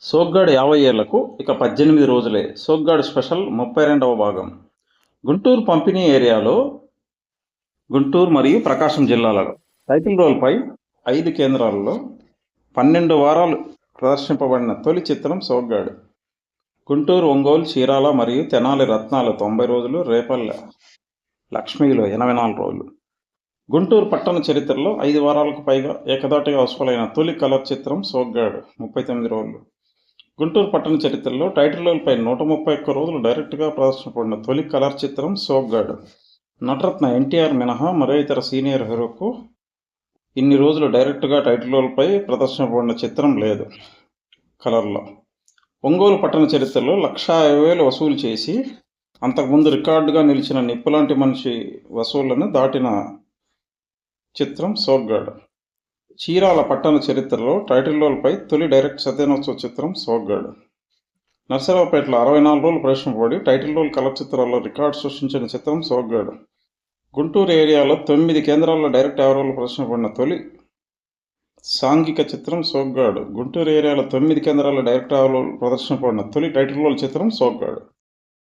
సోగ్గాడు యాభై ఏళ్ళకు ఇక పద్దెనిమిది రోజులే. సోగ్గాడు స్పెషల్ ముప్పై రెండవ భాగం. గుంటూరు పంపిణీ ఏరియాలో గుంటూరు మరియు ప్రకాశం జిల్లాలలో టైటిల్ రోల్పై ఐదు కేంద్రాలలో పన్నెండు వారాలు ప్రదర్శింపబడిన తొలి చిత్రం సోగ్గాడు. గుంటూరు ఒంగోలు చీరాల మరియు తెనాలి రత్నాలు తొంభై రోజులు రేపల్లె లక్ష్మీలో ఎనభై నాలుగు రోజులు. గుంటూరు పట్టణ చరిత్రలో ఐదు వారాలకు పైగా ఏకదాటిగా వసూలైన తొలి కలర్ చిత్రం సోగ్గాడు ముప్పై తొమ్మిది రోజులు. గుంటూరు పట్టణ చరిత్రలో టైటిల్ రోల్పై నూట ముప్పై ఒక్క రోజులు డైరెక్ట్గా ప్రదర్శనపడిన తొలి కలర్ చిత్రం సోగ్గాడు. నటరత్న ఎన్టీఆర్ మినహా మరో ఇతర సీనియర్ హీరోకు ఇన్ని రోజులు డైరెక్ట్గా టైటిల్ రోల్పై ప్రదర్శనపడిన చిత్రం లేదు కలర్లో. ఒంగోలు పట్టణ చరిత్రలో లక్షా వేలు వసూలు చేసి అంతకుముందు రికార్డుగా నిలిచిన నిప్పులాంటి మనిషి వసూళ్ళను దాటిన చిత్రం సోగ్గాడ్. చీరాల పట్టణ చరిత్రలో టైటిల్ రోల్పై తొలి డైరెక్ట్ సత్యనోత్సవ చిత్రం సోగ్గాడు. నర్సరావుపేటలో అరవై నాలుగు రోజులు ప్రవేశింపబడి టైటిల్ రోల్ కలర్ చిత్రాల్లో రికార్డు సృష్టించిన చిత్రం సోగ్గాడు. గుంటూరు ఏరియాలో తొమ్మిది కేంద్రాల్లో డైరెక్ట్ ఎవరోలు రోజులు ప్రదర్శింపబడిన తొలి సాంఘిక చిత్రం సోగ్గాడు. గుంటూరు ఏరియాలో తొమ్మిది కేంద్రాల్లో డైరెక్ట్ యాభై రోజులు తొలి టైటిల్ రోల్ చిత్రం సోగ్గాడు.